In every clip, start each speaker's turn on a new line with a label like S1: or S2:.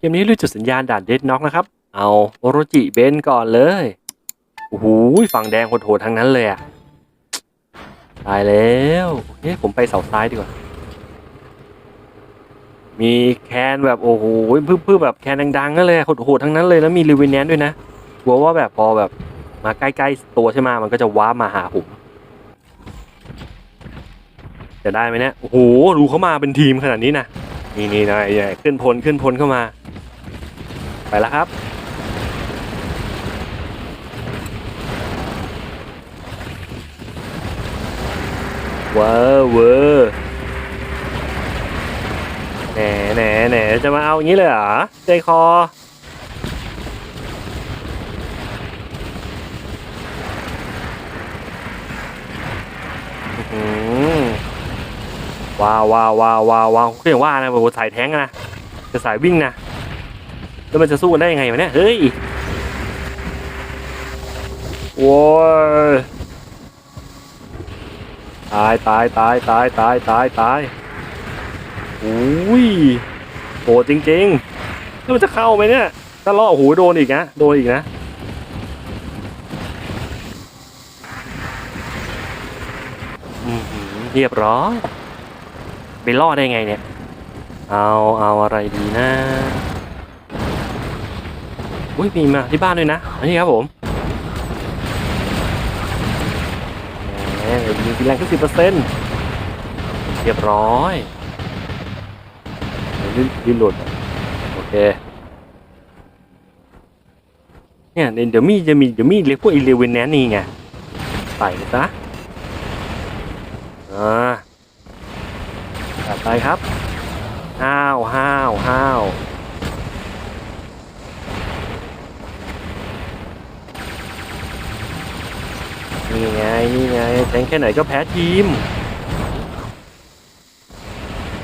S1: เกมนี้ลุยจุดสัญญาณด่านเดดน็อกนะครับ เอาโอโรจิเบนก่อนเลย โอ้โหฝั่งแดงโหดๆทั้งนั้นเลยอะตายแล้วโอเคผมไปเสาซ้ายดีกว่า มีแคนแบบโอ้โหพึ่งๆแบบแคนดังๆนั่นเลยโหดๆทั้งนั้นเลยแล้วมีรีวินแนนด้วยนะกลัวว่าแบบพอแบบมาใกล้ๆตัวใช่ไหมมันก็จะว้ามาหาผมจะได้ไหมเนี่ยโอ้โหดูเขามาเป็นทีมขนาดนี้นะนี่นี่นะใหญ่ขึ้นพลขึ้นพลเข้ามา ไปแล้วครับเวอร์เวอร์แหนแหนแหนจะมาเอาอย่างนี้เลยเหรอใจคอว้าวว้าวว้าวว้าวว้าวก็อย่างว่านะโอ้สายแท้งนะจะสายวิ่งนะ แล้วมันจะสู้กันได้ยังไงวะเนี่ย เฮ้ยโว้ยตายตายตายตายตายตายตายอุ้ยโหดจริงๆแล้วมันจะเข้าไหมเนี่ย ถ้าล่อโอ้โหโดนอีกนะ โดนอีกนะเรียบร้อยไปล่อได้ไงเนี่ย เอาเอาอะไรดีนะ อุ้ยมีมาที่บ้านด้วยนะ อันนี้ครับผมแหมมีกินแรงขึ้นสิบเปอร์เซ็นต์เรียบร้อยดิ้นหลุดโอเคเนี่ยเดี๋ยวมีจะมีเดี๋ยวมีเรียกพวกอีเลเวนแนนนี่ไงใส่เลยซะอ่าไปครับ ห้าวห้าวห้าว นี่ไง นี่ไง แทงแค่ไหนก็แพ้ทีม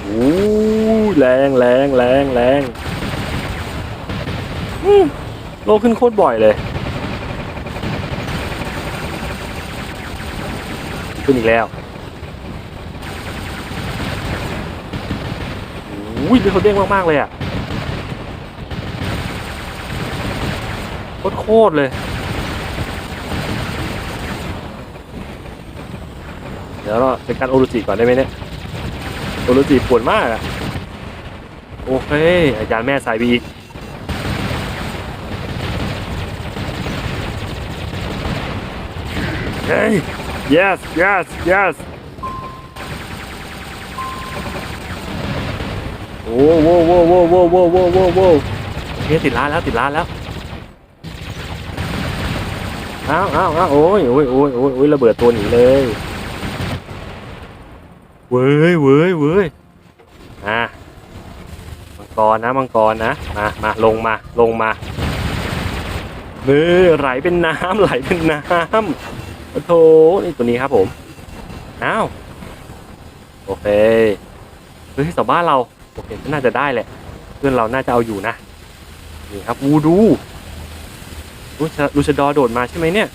S1: โอ้แรงแรงแรงแรงโลขึ้นโคตรบ่อยเลย ขึ้นอีกแล้วอุ้ยเลือดเขาเด้งมากๆเลยอะโคตรโคตรเลย เดี๋ยวเราจัดการโอรุจิก่อนได้ไหมเนี่ย โอรุจิปวดมากอะโอเค อาจารย์แม่สายบีอีกเฮ้ย yes yes yes โอ้โหโว้โว้โว้โว้โว้โว้โว้เฮ้ยติดร้านแล้วติดร้านแล้วอ้าวอ้าวอ้าวโอ้ยโอ้ยโอ้ยโอ้ยระเบิดตัวหนีเลย เว้ยเว้ยเว้ยอะมังกรนะมังกรนะมามาลงมาลงมามือไหลเป็นน้ำไหลเป็นน้ำโอ้โถนี่ตัวนี้ครับผมอ้าวโอเคเฮ้ยสาวบ้านเราโอเคก็น่าจะได้แหละเพื่อนเราน่าจะเอาอยู่นะนี่ครับวูดูลูชลูชดอโดดมาใช่ไหมเนี่ย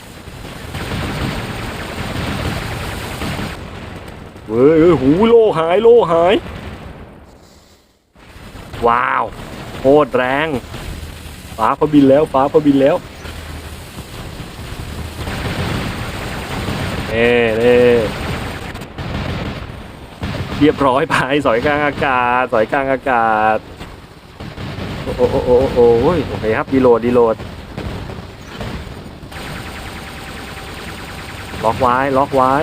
S1: เว้ยหูโลหายโลหาย ว้าวโคตรแรง ฟ้าพอบินแล้วฟ้าพอบินแล้วเน่เน่เรียบร้อยไปสอยกลางอากาศ สอยกลางอากาศ โอ้โอ้โอ้โอ้โอ้โอ้ยโอเคครับดีโหลดดีโหลดล็อกไว้ล็อกไว้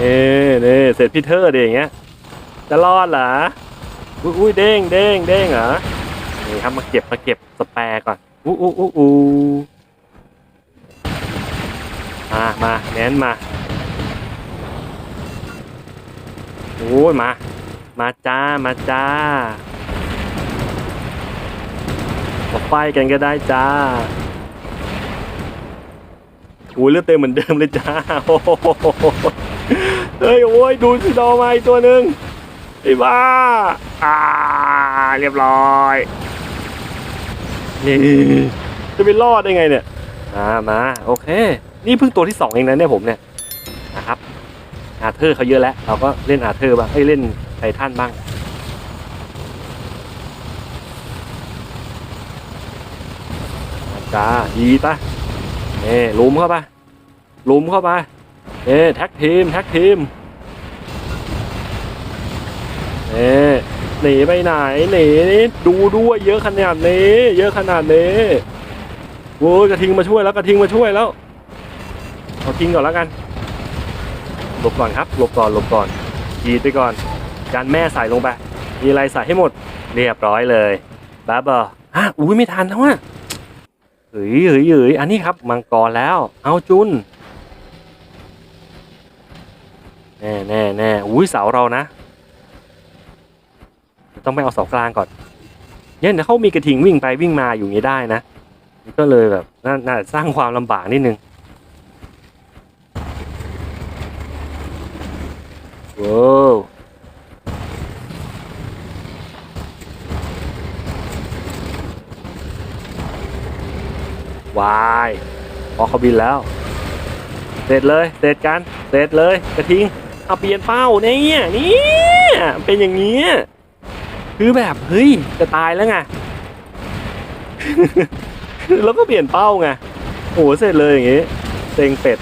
S1: เน่เน่เสร็จพี่เธอร์ดิอย่างเงี้ยจะรอดเหรออุ้ยอุ้ยเด้งเด้งเด้งเหรอนี่ครับมาเก็บมาเก็บสแปร์ก่อนอู้อู้อู้อู้มามาแน้นมาโอ้ยมา มาจ้ามาจ้ามาไฟกันก็ได้จ้าโอ้ยเลือดเต็มเหมือนเดิมเลยจ้าโอ้โห เฮ้ยโอ้ยดูสิโดมาอีกตัวหนึ่งไอ้บ้าอ่า เรียบร้อยนี่จะไปรอดได้ไงเนี่ยมามา โอเค นี่เพิ่งตัวที่สองเองนะเนี่ยผมเนี่ยนะครับ อาเธอร์เขาเยอะแล้ว เราก็เล่นอาเธอร์บ้างให้เล่นไททันบ้างจ้าดีตะเนี่ลุมเข้าไปลุมเข้าไป เน่แท็กทีมแท็กทีมเน่หนีไปไหนหนีดูด้วยเยอะขนาดนี้ เยอะขนาดนี้โว้ยกระทิงมาช่วยแล้วกระทิงมาช่วยแล้วเอาทิ้งก่อนแล้วกัน หลบก่อนครับ หลบก่อนหลบก่อนยีดไปก่อนจานแม่ใส่ลงไป มีอะไรใส่ให้หมด เรียบร้อยเลยบ้าบอฮะอุ้ยไม่ทันแล้วอะเฮ้ยเฮ้ยเฮ้ยอันนี้ครับมังกรแล้ว เอาจุน แน่แน่แน่อุ้ยเสาเรานะ ต้องไปเอาเสากลางก่อนเนี่ยเดี๋ยวเขามีกระทิงวิ่งไปวิ่งมาอยู่อย่างนี้ได้นะก็เลยแบบน่านาสร้างความลำบากนิดนึงว้าววายพอเขาบินแล้ว เสร็จเลย เสร็จกัน เสร็จเลย กระทิง เอาเปลี่ยนเป้าเนี่ยนี่เป็นอย่างนี้ยคือแบบเฮ้ยจะตายแล้วไงแล้วก็เปลี่ยนเป้าไงโอ้โหเสร็จเลยอย่างงี้เซ็งเป็ด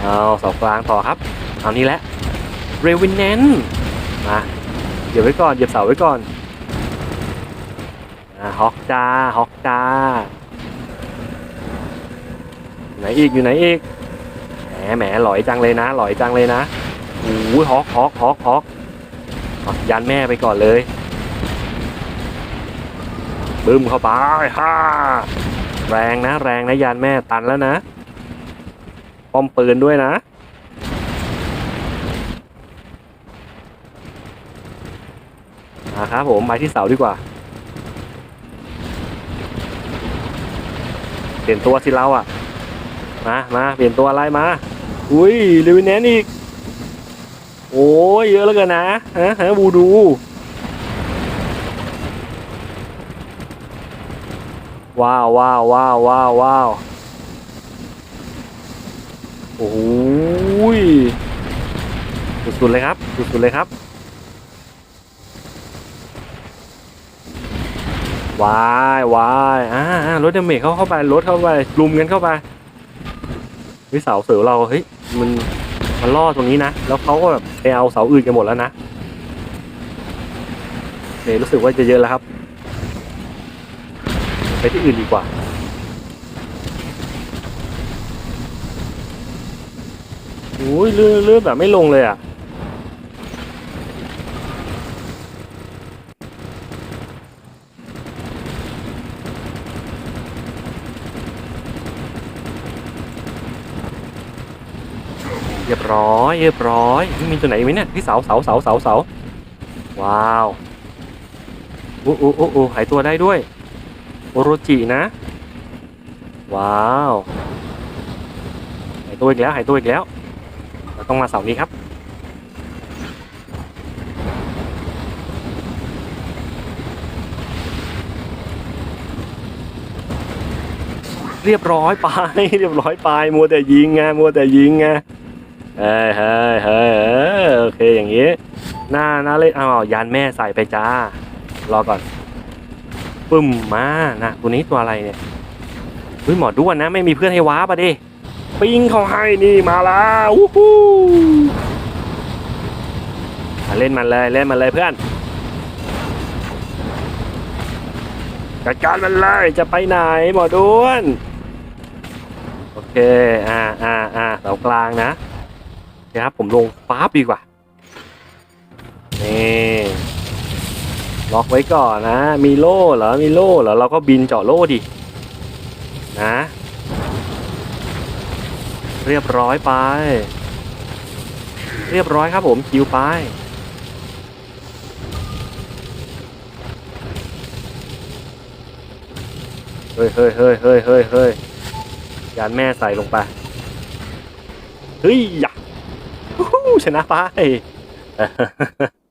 S1: เอาเสากลางต่อครับเอานี้แหละเรวินแนนมาเหยียบไว้ก่อนเหยียบเสาไว้ก่อนฮอกจ้าฮอกจ้าไหนอีกอยู่ไหนอีก แหมแหมลอยจังเลยนะ หลอยจังเลยนะโอ้ยฮอกฮอกฮอกฮอกยันแม่ไปก่อนเลยบึ้มเข้าไปฮ่าแรงนะ แรงนะยานแม่ตันแล้วนะป้อมปืนด้วยนะมาครับผมไปที่เสาดีกว่าเปลี่ยนตัวสิเราอะ มา มา เปลี่ยนตัวอะไรมา อุ้ยเลวินแนนอีก โอ้ยเยอะแล้วกันนะฮะฮะบูดูว้าวว้าวว้าวว้าวว้าวโอ้ยสุดๆเลยครับสุดๆเลยครับวายวายอ่ารถดเมจเข้าเข้าไปรถเข้าไปลุมกันเข้าไปเฮ้ยเสาวเสือเราเฮ้ย มันมันล่อตรงนี้นะ แล้วเขาก็แบบไปเอาเสาอื่นกันหมดแล้วนะเนรู้สึกว่าจะเยอะแล้วครับ ไปที่อื่นดีกว่าโอ้ยเลื่อนเลื่อนแบบไม่ลงเลยอะ เรียบร้อย เรียบร้อยนี่มีตัวไหนไหมเนี่ยที่เสาเสาเสาเสาเสาว้าวโอ้โอ้โอ้โอ้หายตัวได้ด้วย โอโรจินะ ว้าวหายตัวอีกแล้วหายตัวอีกแล้วเราต้องมาเสานี้ครับเรียบร้อยไปเรียบร้อยไปมัวแต่ยิงไงมัวแต่ยิงไง เฮ้ยเฮ้ยเฮ้ยโอเคอย่างงี้ หน้าหน้าเล่นอ้าวยานแม่ใส่ไปจ้า รอก่อนปึ้มมานะตัวนี้ตัวอะไรเนี่ยเฮ้ยหมอด้วนนะ ไม่มีเพื่อนให้ว้าปะดิปิงเขาให้นี่มาแล้ววู้ฮู้เล่นมันเลยเล่นมันเลยเพื่อนจัดการมันเลยจะไปไหนหมอด้วน โอเค อ่าอ่าอ่าเสากลางนะ โอเครับผมลงฟ้าดีกว่านี่ล็อกไว้ก่อนนะ มีโล่เหรอ มีโล่เหรอ เราก็บินเจาะโล่ดินะ เรียบร้อยไป เรียบร้อยครับผมคิวไปเฮ้ยเฮ้ยเฮ้ยเฮ้ยเฮ้ยเฮ้ยยานแม่ใส่ลงไป เฮ้ยยะ ชนะไป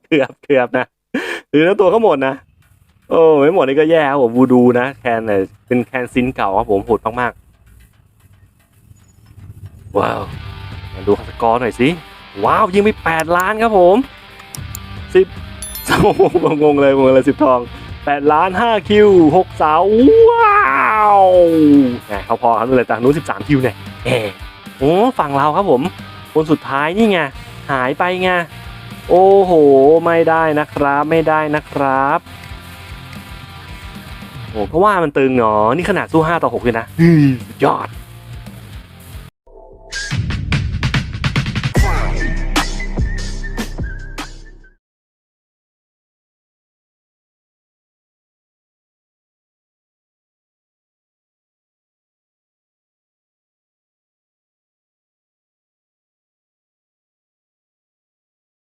S1: เกือบเกือบนะหรือแล้วตัวก็หมดนะ โอ้ไม่หมดนี่ก็แย่ครับผมวูดูนะแคนเนี่ยเป็นแคนซินเก่าครับผมโหดมากๆ ว้าวมาดูสกอร์หน่อยสิว้าว ยิงไปแปดล้านครับผมสิบโอ้โหงงเลยงงเลยสิบทอง 8 ล้าน 5 คิว 6 เสา ว้าวแหมเขาพอครับเลยแต่นู้น13 คิวเนี่ยเออโอ้ฝั่งเราครับผม คนสุดท้ายนี่ไง หายไปไง โอ้โห ไม่ได้นะครับ ไม่ได้นะครับโอ้เพราะว่ามันตึงเนาะนี่ขนาดสู้5ต่อ6เลยนะอือสุดยอด